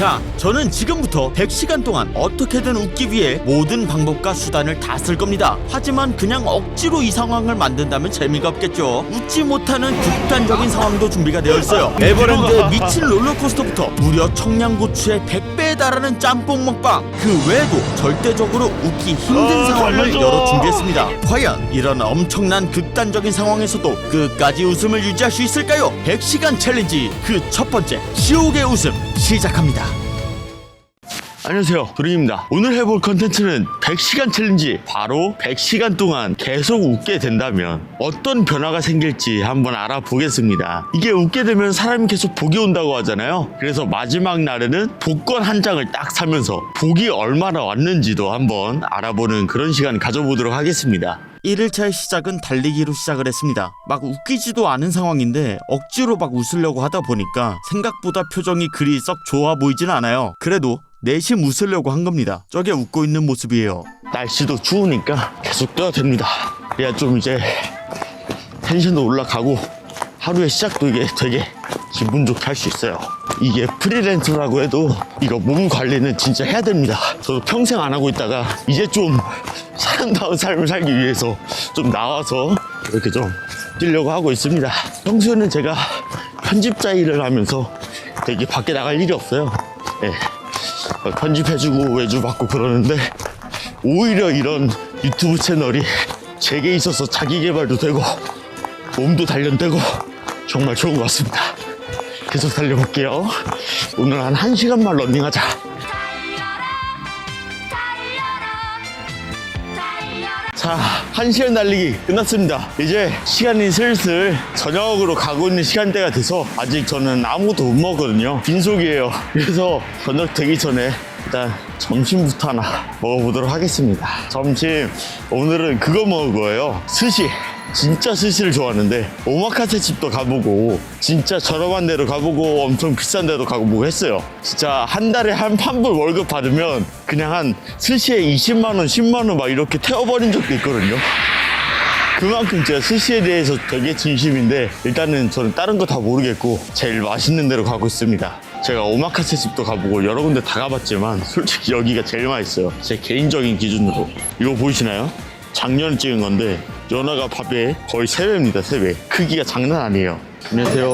자, 저는 지금부터 100시간 동안 어떻게든 웃기 위해 모든 방법과 수단을 다 쓸 겁니다. 하지만 그냥 억지로 이 상황을 만든다면 재미가 없겠죠. 웃지 못하는 극단적인 상황도 준비가 되어 있어요. 에버랜드의 미친 롤러코스터부터 무려 청양고추의 100배에 달하는 짬뽕 먹방 그 외에도 절대적으로 웃기 힘든 어, 상황을 살려줘. 여러 준비했습니다. 과연 이런 엄청난 극단적인 상황에서도 끝까지 웃음을 유지할 수 있을까요? 100시간 챌린지 그 첫 번째 지옥의 웃음 시작합니다. 안녕하세요. 도링입니다. 오늘 해볼 컨텐츠는 100시간 챌린지 바로 100시간 동안 계속 웃게 된다면 어떤 변화가 생길지 한번 알아보겠습니다. 이게 웃게 되면 사람이 계속 복이 온다고 하잖아요. 그래서 마지막 날에는 복권 한 장을 딱 사면서 복이 얼마나 왔는지도 한번 알아보는 그런 시간 가져보도록 하겠습니다. 1일차의 시작은 달리기로 시작을 했습니다. 막 웃기지도 않은 상황인데 억지로 막 웃으려고 하다 보니까 생각보다 표정이 그리 썩 좋아 보이진 않아요. 그래도 내심 웃으려고 한 겁니다. 저게 웃고 있는 모습이에요. 날씨도 추우니까 계속 떠야 됩니다. 그래야 좀 이제 텐션도 올라가고 하루의 시작도 이게 되게 기분 좋게 할 수 있어요. 이게 프리랜서라고 해도 이거 몸 관리는 진짜 해야 됩니다. 저도 평생 안 하고 있다가 이제 좀 사람다운 삶을 살기 위해서 좀 나와서 이렇게 좀 뛰려고 하고 있습니다. 평소에는 제가 편집자 일을 하면서 되게 밖에 나갈 일이 없어요. 예. 편집해주고 외주 받고 그러는데 오히려 이런 유튜브 채널이 제게 있어서 자기 개발도 되고 몸도 단련되고 정말 좋은 것 같습니다. 계속 달려볼게요. 오늘 한 1시간만 런닝하자. 자, 1시간 달리기 끝났습니다. 이제 시간이 슬슬 저녁으로 가고 있는 시간대가 돼서 아직 저는 아무것도 못 먹거든요. 빈속이에요. 그래서 저녁 되기 전에 일단 점심부터 하나 먹어보도록 하겠습니다. 점심 오늘은 그거 먹을 거예요. 스시. 진짜 스시를 좋아하는데 오마카세 집도 가보고 진짜 저렴한 데로 가보고 엄청 비싼 데도 가보고 했어요. 진짜 한 달에 한 판불 월급 받으면 그냥 한 스시에 20만 원, 10만 원 막 이렇게 태워버린 적도 있거든요. 그만큼 제가 스시에 대해서 되게 진심인데 일단은 저는 다른 거 다 모르겠고 제일 맛있는 데로 가고 있습니다. 제가 오마카세 집도 가보고 여러 군데 다 가봤지만 솔직히 여기가 제일 맛있어요. 제 개인적인 기준으로. 이거 보이시나요? 작년에 찍은 건데 연어가 밥에 거의 3배입니다 3배. 크기가 장난 아니에요. 안녕하세요.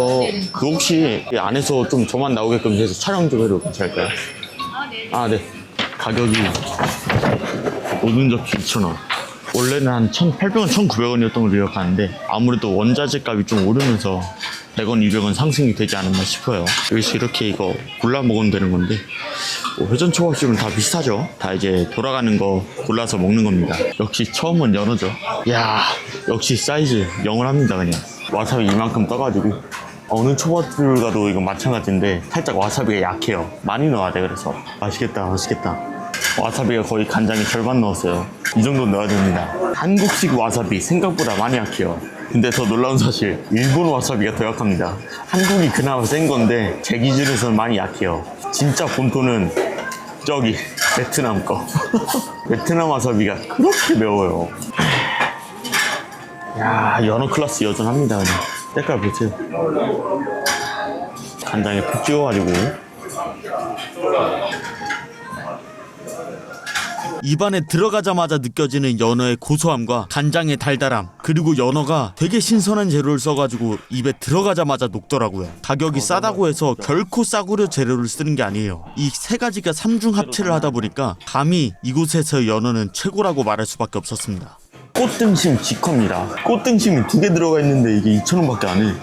그 혹시 이 안에서 좀 저만 나오게끔 해서 촬영 좀 해도 괜찮을까요? 아 네. 가격이 모든 접시 2,000원. 원래는 한 1,800원, 1,900원이었던 걸로 기억하는데 아무래도 원자재 값이 좀 오르면서 100원, 200원 상승이 되지 않았나 싶어요. 여기서 이렇게 이거 골라 먹으면 되는 건데 뭐 회전 초밥집은 다 비슷하죠. 다 이제 돌아가는 거 골라서 먹는 겁니다. 역시 처음은 연어죠. 야 역시 사이즈 영원합니다 그냥. 와사비 이만큼 떠가지고 어느 초밥집을 가도 이건 마찬가지인데 살짝 와사비가 약해요. 많이 넣어야 돼 그래서 맛있겠다 맛있겠다. 와사비가 거의 간장의 절반 넣었어요. 이 정도 넣어야 됩니다. 한국식 와사비 생각보다 많이 약해요. 근데 더 놀라운 사실 일본 와사비가 더 약합니다. 한국이 그나마 센 건데 제 기준에서는 많이 약해요. 진짜 본토는 저기 베트남 거. 베트남 와사비가 그렇게 매워요. 야 연어 클래스 여전합니다 그냥. 색깔 보세요. 간장에 푹 찍어가지고 입안에 들어가자마자 느껴지는 연어의 고소함과 간장의 달달함 그리고 연어가 되게 신선한 재료를 써가지고 입에 들어가자마자 녹더라고요 가격이 싸다고 해서 결코 싸구려 재료를 쓰는 게 아니에요 이 세 가지가 삼중 합체를 하다 보니까 감히 이곳에서 연어는 최고라고 말할 수밖에 없었습니다 꽃등심 직화입니다. 꽃등심이 두 개 들어가 있는데 이게 2,000원밖에 안 해.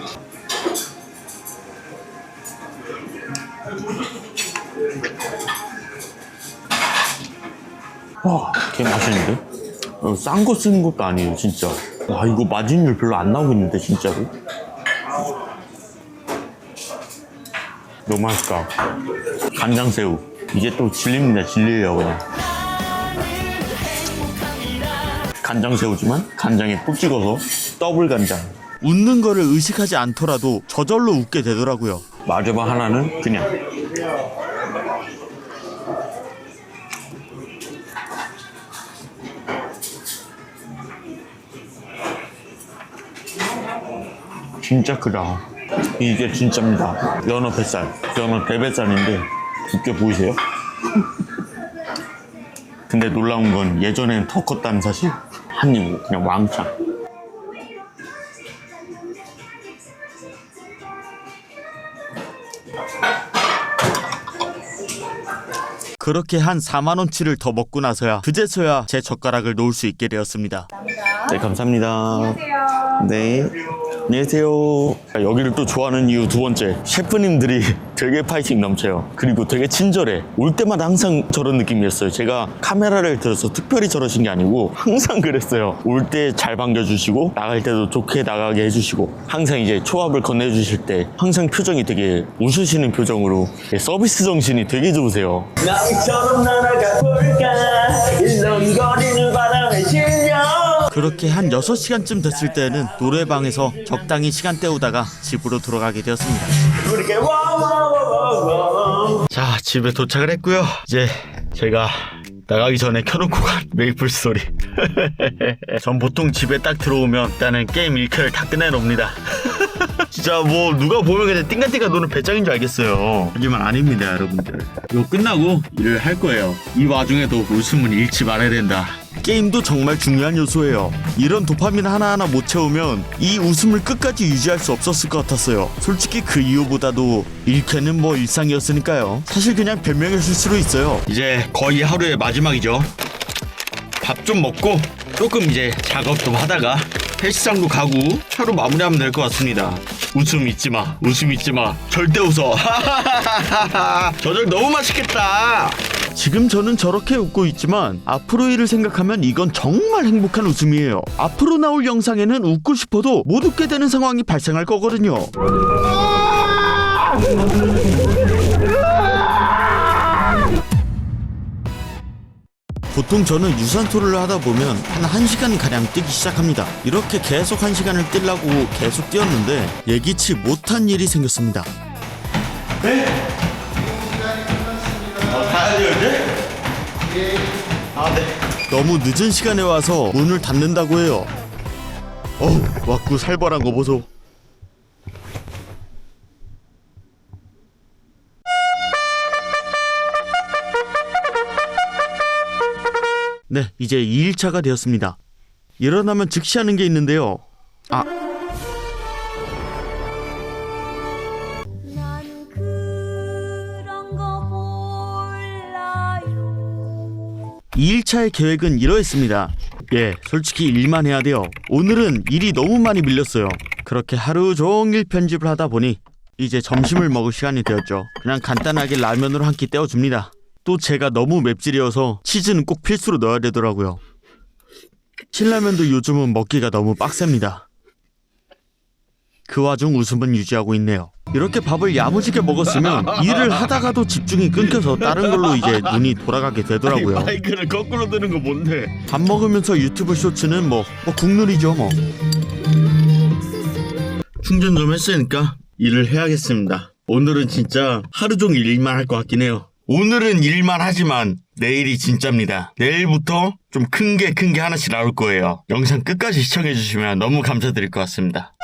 와, 개 맛있는데? 어, 싼거 쓰는 것도 아니에요, 진짜. 와, 이거 마진율 별로 안 나오겠는데, 진짜로? 너무 맛있다. 간장새우. 이게 또 질립니다, 질리려고 그냥. 간장새우지만 간장에 푹 찍어서 더블 간장. 웃는 거를 의식하지 않더라도 저절로 웃게 되더라고요 마지막 하나는 그냥 진짜 크다. 이게 진짜입니다. 연어 뱃살. 연어 대뱃살인데 두께 보이세요? 근데 놀라운 건 예전엔 더 컸다는 사실? 한 입 그냥 왕창. 그렇게 한 4만 원치를 더 먹고 나서야 그제서야 제 젓가락을 놓을 수 있게 되었습니다. 네 감사합니다. 네 안녕하세요. 여기를 또 좋아하는 이유 두 번째 셰프님들이 되게 파이팅 넘쳐요. 그리고 되게 친절해. 올 때마다 항상 저런 느낌이었어요. 제가 카메라를 들어서 특별히 저러신 게 아니고 항상 그랬어요. 올 때 잘 반겨주시고 나갈 때도 좋게 나가게 해주시고 항상 이제 초밥을 건네주실 때 항상 표정이 되게 웃으시는 표정으로 서비스 정신이 되게 좋으세요. 나처럼 날아가 볼까 그렇게 한 6시간쯤 됐을 때는 노래방에서 적당히 시간 때우다가 집으로 돌아가게 되었습니다. 자, 집에 도착을 했고요. 이제 제가 나가기 전에 켜놓고 간 메이플 스토리. 전 보통 집에 딱 들어오면 일단은 게임 1켜를 다 끝내놓습니다. 진짜 뭐 누가 보면 그냥 띵가띵가 노는 배짱인 줄 알겠어요. 하지만 아닙니다, 여러분들. 이거 끝나고 일을 할 거예요. 이 와중에도 웃음은 잃지 말아야 된다. 게임도 정말 중요한 요소예요. 이런 도파민 하나하나 못 채우면 이 웃음을 끝까지 유지할 수 없었을 것 같았어요. 솔직히 그 이유보다도 1캐는 뭐 일상이었으니까요. 사실 그냥 변명했을 수도 있어요. 이제 거의 하루의 마지막이죠. 밥 좀 먹고 조금 이제 작업 좀 하다가 헬스장도 가고 하루 마무리하면 될 것 같습니다. 웃음 잊지 마. 웃음 잊지 마. 절대 웃어. 저절 너무 맛있겠다. 지금 저는 저렇게 웃고 있지만 앞으로 일을 생각하면 이건 정말 행복한 웃음이에요. 앞으로 나올 영상에는 웃고 싶어도 못 웃게 되는 상황이 발생할 거거든요. 보통 저는 유산소를 하다 보면 한 1시간 가량 뛰기 시작합니다. 이렇게 계속 1시간을 뛰려고 계속 뛰었는데 예기치 못한 일이 생겼습니다. 가야 돼요 이제? 아 네. 너무 늦은 시간에 와서 문을 닫는다고 해요. 어우, 왔구 살벌한 거 보소. 네, 이제 2일차가 되었습니다. 일어나면 즉시 하는 게 있는데요. 아, 2일차의 계획은 이러했습니다. 예, 솔직히 일만 해야 돼요. 오늘은 일이 너무 많이 밀렸어요. 그렇게 하루 종일 편집을 하다 보니 이제 점심을 먹을 시간이 되었죠. 그냥 간단하게 라면으로 한 끼 때워줍니다. 또 제가 너무 맵찔이어서 치즈는 꼭 필수로 넣어야 되더라고요. 신라면도 요즘은 먹기가 너무 빡셉니다. 그 와중 웃음은 유지하고 있네요. 이렇게 밥을 야무지게 먹었으면 일을 하다가도 집중이 끊겨서 다른 걸로 이제 눈이 돌아가게 되더라고요. 마이크를 거꾸로 드는 거 뭔데? 밥 먹으면서 유튜브 쇼츠는 뭐, 뭐 국룰이죠 뭐. 충전 좀 했으니까 일을 해야겠습니다. 오늘은 진짜 하루 종일 일만 할 것 같긴 해요. 오늘은 일만 하지만 내일이 진짜입니다. 내일부터 좀 큰 게 큰 게 하나씩 나올 거예요. 영상 끝까지 시청해 주시면 너무 감사드릴 것 같습니다.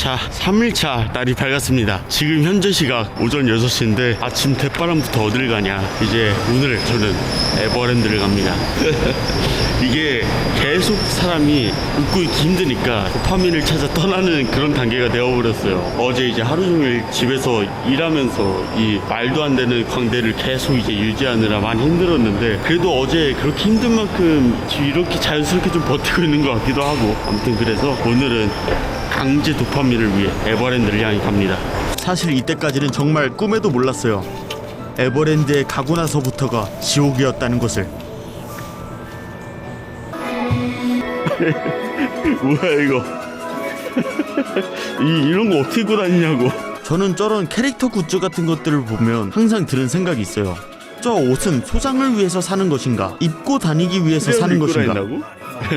자, 3일차 날이 밝았습니다. 지금 현재 시각 오전 6시인데 아침 대바람부터 어딜 가냐. 이제 오늘 저는 에버랜드를 갑니다. 이게 계속 사람이 웃고 있기 힘드니까 도파민을 찾아 떠나는 그런 단계가 되어버렸어요. 어제 이제 하루 종일 집에서 일하면서 이 말도 안 되는 광대를 계속 이제 유지하느라 많이 힘들었는데 그래도 어제 그렇게 힘든 만큼 이렇게 자연스럽게 좀 버티고 있는 것 같기도 하고 아무튼 그래서 오늘은 강제 도파민을 위해 에버랜드를 향해 갑니다. 사실 이때까지는 정말 꿈에도 몰랐어요. 에버랜드에 가고 나서부터가 지옥이었다는 것을. 뭐야 이거? 이 이런 거 어떻게 입고 다니냐고? 저는 저런 캐릭터 굿즈 같은 것들을 보면 항상 드는 생각이 있어요. 저 옷은 소장을 위해서 사는 것인가? 입고 다니기 위해서 사는 것인가?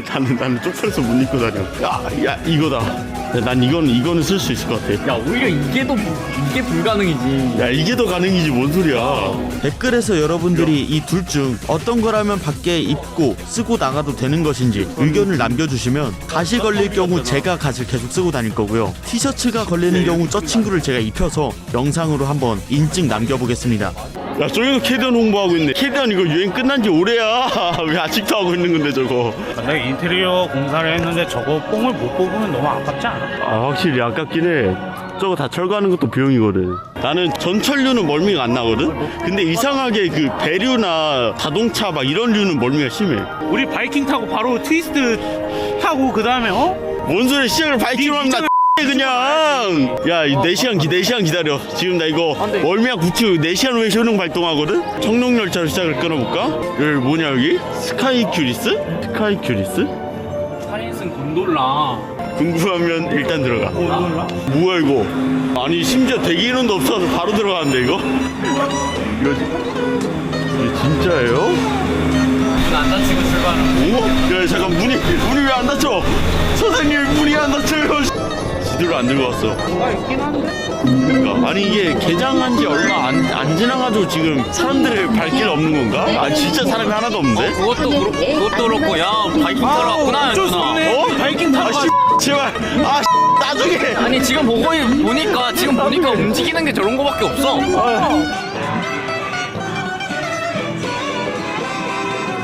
나는 나는 쪽팔려서 못 입고 다녀. 야, 야 이거다. 야, 난 이건 이거는 쓸 수 있을 것 같아. 야 오히려 이게 더 이게 불가능이지. 야 이게 더 가능이지 뭔 소리야? 댓글에서 여러분들이 이 둘 중 어떤 거라면 밖에 입고 쓰고 나가도 되는 것인지 의견을 남겨주시면 가시 걸릴 경우 제가 갓을 계속 쓰고 다닐 거고요 티셔츠가 걸리는 경우 저 친구를 제가 입혀서 영상으로 한번 인증 남겨보겠습니다 야 저기도 캐디언 홍보하고 있네. 캐디언 이거 유행 끝난 지 오래야. 왜 아직도 하고 있는 건데 저거? 근데 인테리어 공사를 했는데 저거 뽕을 못 뽑으면 너무 아깝지 않아? 아 확실히 아깝긴 해. 저거 다 철거하는 것도 비용이거든. 나는 전철류는 멀미가 안 나거든. 근데 이상하게 그 배류나 자동차 막 이런 류는 멀미가 심해. 우리 바이킹 타고 바로 트위스트 타고 그 다음에 어? 뭔 소리 시작을 바이킹으 나 그냥 야 4시간 기 4시간 기다려 지금 나 이거 월미약 구치 4시간 후에 효능 발동하거든 청룡열차로 시작을 끊어볼까 여기 뭐냐 여기 스카이 큐리스 스카이 큐리스 카린슨 곤돌라. 궁금하면 일단 들어가 뭐야 이거 아니 심지어 대기 인원도 없어서 바로 들어가는데 이거 이거 이게 진짜예요? 안 다치고 출발은. 오? 야 잠깐 문이 문이 왜 안 닫혀? 선생님 문이 안 닫혀요. 지도를 안 들고 왔어. 뭐가 있긴 한데? 그러니까 아니 이게 개장한 지 얼마 안, 안 지나가지고 지금 사람들의 발길 없는 건가? 아 진짜 사람이 하나도 없는데? 그것도 그렇고 그것도 그렇고 야 바이킹 타러 왔구나 어쩔 수. 없네 어? 바이킹 타고 아씨 제발 아 씨, 나중에 아니 지금 보고 보니까 지금 보니까 움직이는 게 저런 거밖에 없어.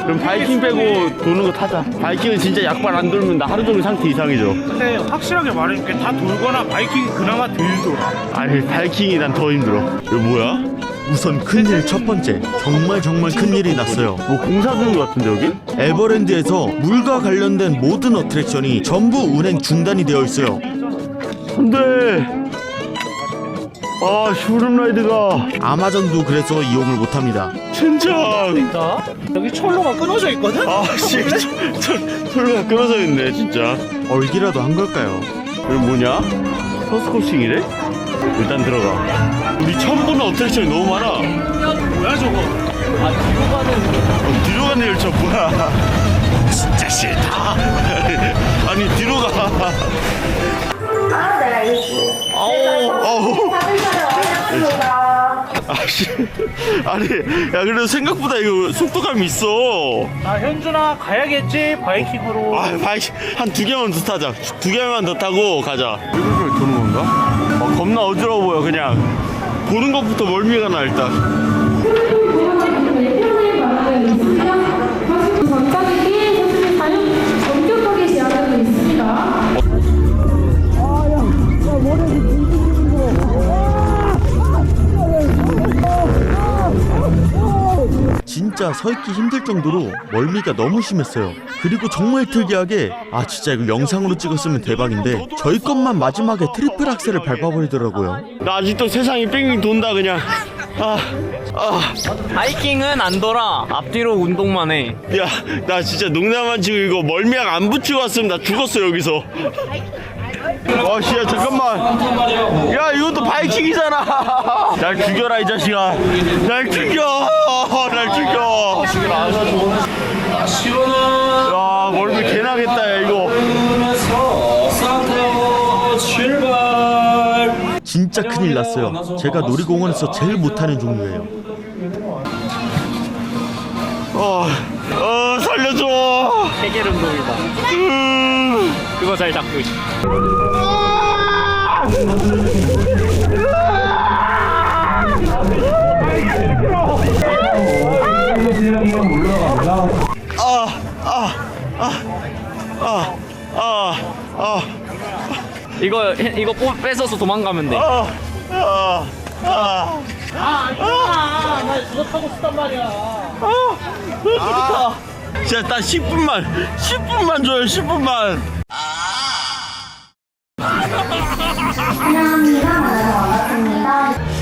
그럼 바이킹 빼고 도는 거 타자. 바이킹은 진짜 약발 안 돌면 나 하루 종일 상태 이상해져. 근데 확실하게 말해줄게 다 돌거나 바이킹이 그나마 덜 돌아 아니 바이킹이 난 더 힘들어. 이거 뭐야? 우선 큰일 첫 번째 정말 정말 큰일이 났어요 뭐 공사 중인 것 같은데 여기? 에버랜드에서 물과 관련된 모든 어트랙션이 전부 운행 중단이 되어 있어요 안돼. 아 쇼룸라이드가 아마존도 그래서 이용을 못합니다 젠장. 여기 철로가 끊어져 있거든? 아씨 철로가 끊어져 있네 진짜. 얼기라도 한 걸까요? 여기 뭐냐? 서스코싱이래? 일단 들어가. 우리 처음 보는 어트랙션이 너무 많아. 뭐야 저거 어, 뒤로 가는 열차 뭐야? 진짜 싫다. 아니 뒤로 가. 아, 네, 알겠습니다. 어우. 받으셔야 아씨. 아니 야 그래도 생각보다 이거 속도감이 있어. 아 현준아 가야겠지 바이킹으로 아 바이크 한두 개만 더 타자. 두 개만 더 타고 가자. 이걸 도는 건가? 아, 겁나 어지러워 보여 그냥. 보는 것부터 멀미가 나 일단. 진짜 서 있기 힘들 정도로 멀미가 너무 심했어요. 그리고 정말 특이하게 아 진짜 이거 영상으로 찍었으면 대박인데 저희 것만 마지막에 트리플 악셀을 밟아버리더라고요. 나 아직도 세상이 뺑뺑 돈다 그냥. 아, 아, 바이킹은 안 돌아. 앞뒤로 운동만 해. 야, 나 진짜 농담만 치고 이거 멀미약 안 붙이고 왔으면 나 죽었어 여기서. 아, 씨야 잠깐만. 야, 이것도 바이킹이잖아. 날 죽여라 이 자식아. 날 죽여. 날 죽여. 야, 멀미 개나겠다 야 이거. 진짜 큰일 났어요. 제가 놀이공원에서 제일 못하는 종류예요. 어, 어, 살려줘. 세계 운동이다. 음. 그거 잘 잡고 있어. 아, 아, 아. 이거 이거 뽑 뺏어서 도망가면 돼. 아, 아, 아. 진짜 딱 10분만 10분만 줘요 10분만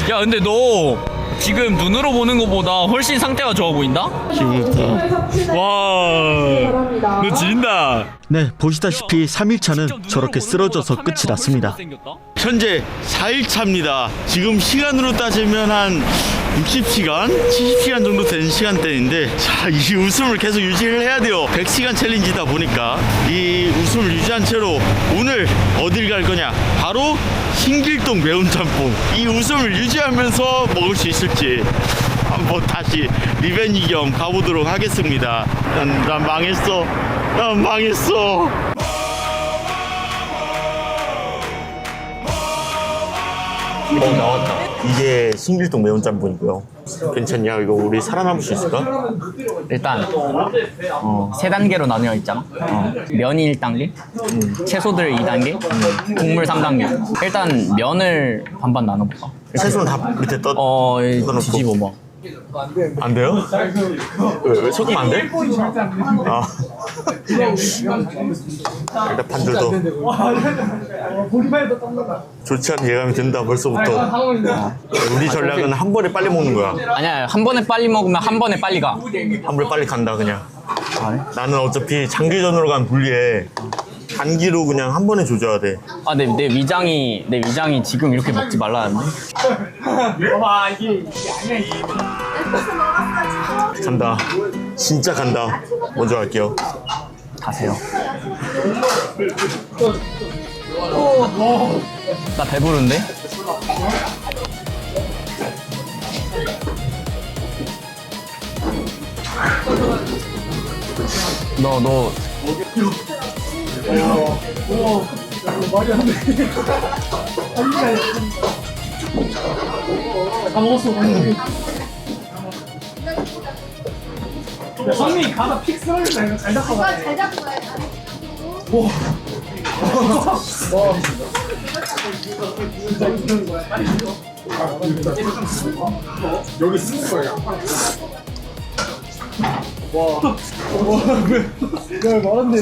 야 근데 너 지금 눈으로 보는 것보다 훨씬 상태가 좋아 보인다? 기분다 와너 진다 네, 보시다시피 3일차는 저렇게 쓰러져서 끝이 났습니다. 현재 4일차입니다 지금 시간으로 따지면 한 60시간, 70시간 정도 되는 시간대인데 자, 이 웃음을 계속 유지를 해야 돼요. 100시간 챌린지다 보니까 이 웃음을 유지한 채로 오늘 어딜 갈 거냐? 바로 신길동 매운 짬뽕. 이 웃음을 유지하면서 먹을 수 있을지 한번 다시 리벤지 겸 가보도록 하겠습니다. 난, 난 망했어. 난 망했어. 어 나왔다. 이게 신길동 매운 짬뽕이고요. 괜찮냐? 이거 우리 살아남을 수 있을까? 일단 어, 세 단계로 나뉘어 있잖아. 어, 면이 1단계, 채소들 2단계, 국물 3단계. 일단 면을 반반 나눠볼까? 채소는 다 밑에 떠. 어, 넣고. 뒤집어 봐. 안 돼요? 왜, 왜 섞으면 안 돼? 아. 일단 반절도 좋지 않은 예감이 든다 벌써부터 우리 전략은 한 번에 빨리 먹는 거야 아니야, 한 번에 빨리 먹으면 한 번에 빨리 가. 한 번에 빨리 간다 그냥 나는 어차피 장기전으로 간 분리에 단기로 그냥 한 번에 조져야 돼 아, 내, 내 위장이 내 위장이 지금 이렇게 먹지 말라는데. 간다 진짜 간다 먼저 갈게요 가세요. 나 배부른데? 너, 너. 말이 안 돼. 다 먹었어, 방금. 선미 가다 픽셀을 잘 잡고 가. 잘 잡고 가야 와. 와. 여기 쓰는 거야. 와. 와, 왜, 왜 말았네.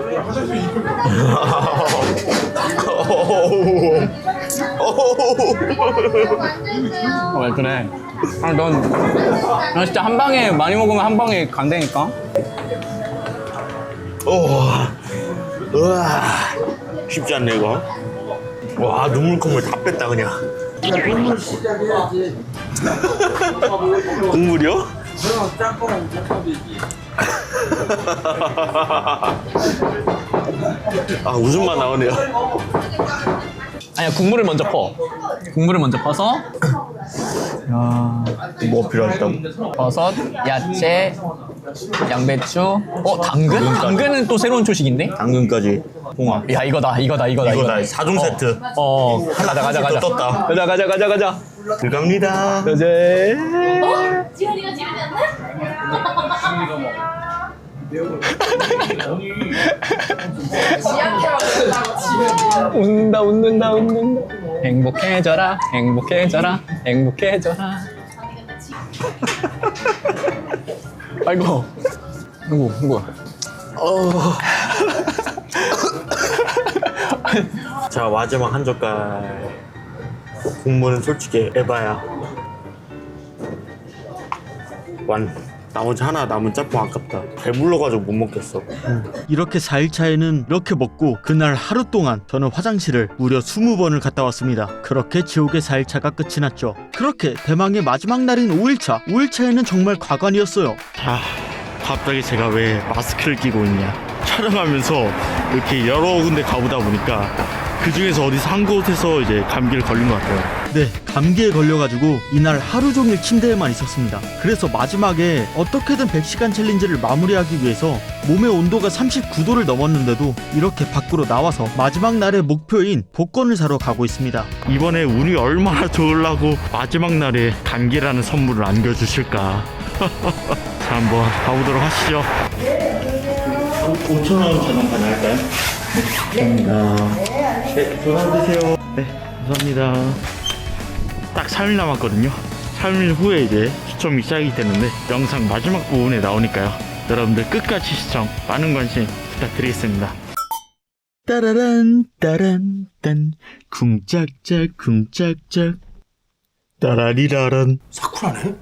왜 그래? 아, 넌, 넌 진짜 한 방에 많이 먹으면 한 방에 간다니까? 우와 우와 쉽지 않네 이거 와 눈물 콧물 다 뺐다 그냥 국물이요? 아 웃음만 나오네요 아니야, 국물을 먼저 퍼. 국물을 먼저 퍼서, 뭐 필요하다고? 버섯, 야채, 양배추. 어, 당근? 당근은 또 새로운 초식인데? 당근까지 홍합 야, 이거다, 이거다, 이거다, 이거다 이거다. 4종 세트 어, 가자, 가자, 가자. 떴다. 가자, 가자, 가자, 가자. 들어갑니다 가자. 지현이가 지르졌네? 웃는다, 웃는다, 웃는다. 행복해져라, 행복해져라, 행복해져라. 아이고, 아이고, 아이고. 자 마지막 한 젓갈 국물은 솔직히 에바야 완 나머지 하나 남은 짬뽕 아깝다 배불러가지고 못 먹겠어 이렇게 4일차에는 이렇게 먹고 그날 하루 동안 저는 화장실을 무려 20번을 갔다 왔습니다. 그렇게 지옥의 4일차가 끝이 났죠. 그렇게 대망의 마지막 날인 5일차. 5일차에는 정말 과관이었어요. 아 갑자기 제가 왜 마스크를 끼고 있냐 촬영하면서 이렇게 여러 군데 가보다 보니까 그 중에서 어디서 한 곳에서 이제 감기를 걸린 것 같아요 네, 감기에 걸려가지고 이날 하루 종일 침대에만 있었습니다. 그래서 마지막에 어떻게든 100시간 챌린지를 마무리하기 위해서 몸의 온도가 39도를 넘었는데도 이렇게 밖으로 나와서 마지막 날의 목표인 복권을 사러 가고 있습니다. 이번에 운이 얼마나 좋으려고 마지막 날에 감기라는 선물을 안겨주실까 자 한번 가보도록 하시죠 5천원 전화 가능할까요? 감사합니다 네 전화 드세요 네 감사합니다 딱 3일 남았거든요 3일 후에 이제 추첨이 시작이 되는데 영상 마지막 부분에 나오니까요. 여러분들 끝까지 시청 많은 관심 부탁드리겠습니다. 따라란 따란 딴 쿵짝짝 쿵짝짝 따라리라란 사쿠라네?